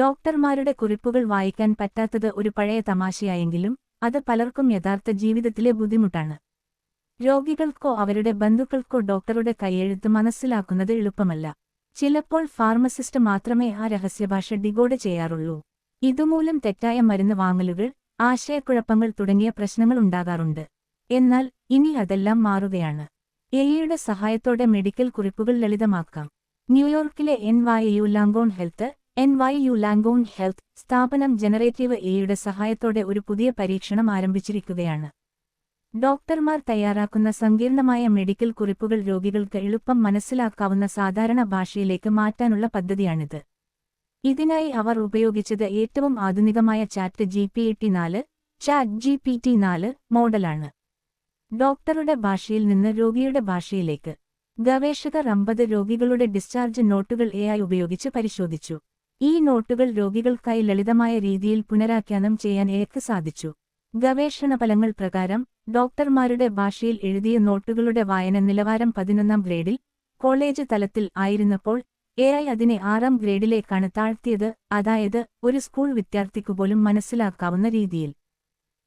ഡോക്ടർമാരുടെ കുറിപ്പുകൾ വായിക്കാൻ പറ്റാത്തത് ഒരു പഴയ തമാശയായെങ്കിലും അത് പലർക്കും യഥാർത്ഥ ജീവിതത്തിലെ ബുദ്ധിമുട്ടാണ്. രോഗികൾക്കോ അവരുടെ ബന്ധുക്കൾക്കോ ഡോക്ടറുടെ കൈയെഴുത്ത് മനസ്സിലാക്കുന്നത് എളുപ്പമല്ല. ചിലപ്പോൾ ഫാർമസിസ്റ്റ് മാത്രമേ ആ രഹസ്യഭാഷ ഡിഗോഡ് ചെയ്യാറുള്ളൂ. ഇതുമൂലം തെറ്റായ മരുന്ന് വാങ്ങലുകൾ ആശയക്കുഴപ്പങ്ങൾ തുടങ്ങിയ പ്രശ്നങ്ങൾ ഉണ്ടാകാറുണ്ട്. എന്നാൽ ഇനി അതെല്ലാം മാറുകയാണ്. എയുടെ സഹായത്തോടെ മെഡിക്കൽ കുറിപ്പുകൾ ലളിതമാക്കാം. ന്യൂയോർക്കിലെ N Y U Langone health N Y U Langone health സ്ഥാപനം ജനറേറ്റീവ് എയുടെ സഹായത്തോടെ ഒരു പുതിയ പരീക്ഷണം ആരംഭിച്ചിരിക്കുകയാണ്. ഡോക്ടർമാർ തയ്യാറാക്കുന്ന സങ്കീർണമായ മെഡിക്കൽ കുറിപ്പുകൾ രോഗികൾക്ക് എളുപ്പം മനസ്സിലാക്കാവുന്ന സാധാരണ ഭാഷയിലേക്ക് മാറ്റാനുള്ള പദ്ധതിയാണിത്. ഇതിനായി അവർ ഉപയോഗിച്ചത് ഏറ്റവും ആധുനികമായ ചാറ്റ് ജി പി ടി നാല് ചാറ്റ് ജി പി ടി നാല് മോഡലാണ്. ഡോക്ടറുടെ ഭാഷയിൽ നിന്ന് രോഗിയുടെ ഭാഷയിലേക്ക് ഗവേഷകർ അമ്പത് രോഗികളുടെ ഡിസ്ചാർജ് നോട്ടുകൾ എ ഉപയോഗിച്ച് പരിശോധിച്ചു. ഈ നോട്ടുകൾ രോഗികൾക്കായി ലളിതമായ രീതിയിൽ പുനരാഖ്യാനം ചെയ്യാൻ ഏക്ക് സാധിച്ചു. ഗവേഷണ ഫലങ്ങൾ പ്രകാരം ഡോക്ടർമാരുടെ ഭാഷയിൽ എഴുതിയ നോട്ടുകളുടെ വായന നിലവാരം പതിനൊന്നാം ഗ്രേഡിൽ കോളേജ് തലത്തിൽ ആയിരുന്നപ്പോൾ എ ഐ അതിനെ ആറാം ഗ്രേഡിലേക്കാണ് താഴ്ത്തിയത് അതായത് ഒരു സ്കൂൾ വിദ്യാർത്ഥിക്കുപോലും മനസ്സിലാക്കാവുന്ന രീതിയിൽ.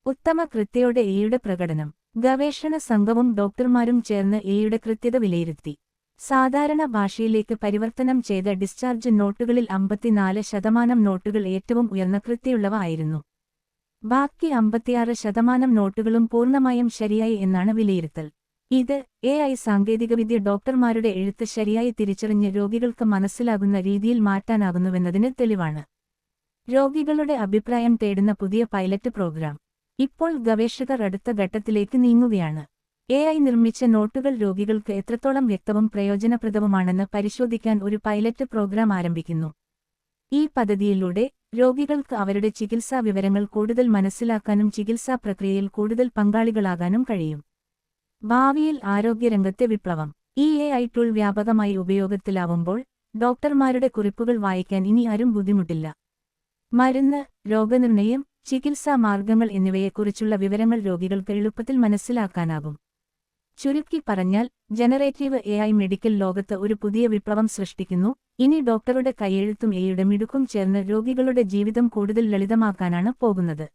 ഉത്തമ കൃത്യയുടെ എയുടെ പ്രകടനം. ഗവേഷണ സംഘവും ഡോക്ടർമാരും ചേർന്ന് എയുടെ കൃത്യത വിലയിരുത്തി. സാധാരണ ഭാഷയിലേക്ക് പരിവർത്തനം ചെയ്ത ഡിസ്ചാർജ് നോട്ടുകളിൽ അമ്പത്തിനാല് ശതമാനം നോട്ടുകൾ ഏറ്റവും ഉയർന്ന കൃത്യുള്ളവ ആയിരുന്നു. ബാക്കി അമ്പത്തിയാറ് ശതമാനം നോട്ടുകളും പൂർണമായും ശരിയായി എന്നാണ് വിലയിരുത്തൽ. ഇത് എ ഐ സാങ്കേതികവിദ്യ ഡോക്ടർമാരുടെ എഴുത്ത് ശരിയായി തിരിച്ചറിഞ്ഞ് രോഗികൾക്ക് മനസ്സിലാകുന്ന രീതിയിൽ മാറ്റാനാകുന്നുവെന്നതിന് തെളിവാണ്. രോഗികളുടെ അഭിപ്രായം തേടുന്ന പുതിയ പൈലറ്റ് പ്രോഗ്രാം. ഇപ്പോൾ ഗവേഷകർ അടുത്ത ഘട്ടത്തിലേക്ക് നീങ്ങുകയാണ്. എ ഐ നിർമ്മിച്ച നോട്ടുകൾ രോഗികൾക്ക് എത്രത്തോളം വ്യക്തവും പ്രയോജനപ്രദവുമാണെന്ന് പരിശോധിക്കാൻ ഒരു പൈലറ്റ് പ്രോഗ്രാം ആരംഭിക്കുന്നു. ഈ പദ്ധതിയിലൂടെ രോഗികൾക്ക് അവരുടെ ചികിത്സാ വിവരങ്ങൾ കൂടുതൽ മനസ്സിലാക്കാനും ചികിത്സാ പ്രക്രിയയിൽ കൂടുതൽ പങ്കാളികളാകാനും കഴിയും. ഭാവിയിൽ ആരോഗ്യരംഗത്തെ വിപ്ലവം. ഈ എ ഐ ടൂൾ വ്യാപകമായി ഉപയോഗത്തിലാവുമ്പോൾ ഡോക്ടർമാരുടെ കുറിപ്പുകൾ വായിക്കാൻ ഇനി ആരും ബുദ്ധിമുട്ടില്ല. മരുന്ന് രോഗനിർണയം ചികിത്സാ മാർഗങ്ങൾ എന്നിവയെക്കുറിച്ചുള്ള വിവരങ്ങൾ രോഗികൾക്ക് എളുപ്പത്തിൽ മനസ്സിലാക്കാനാകും. ചുരുക്കി പറഞ്ഞാൽ ജനറേറ്റീവ് എ ഐ മെഡിക്കൽ ലോകത്ത് ഒരു പുതിയ വിപ്ലവം സൃഷ്ടിക്കുന്നു. ഇനി ഡോക്ടറുടെ കൈയെഴുത്തും എയുടെ മിടുക്കും ചേർന്ന് രോഗികളുടെ ജീവിതം കൂടുതൽ ലളിതമാക്കാനാണ് പോകുന്നത്.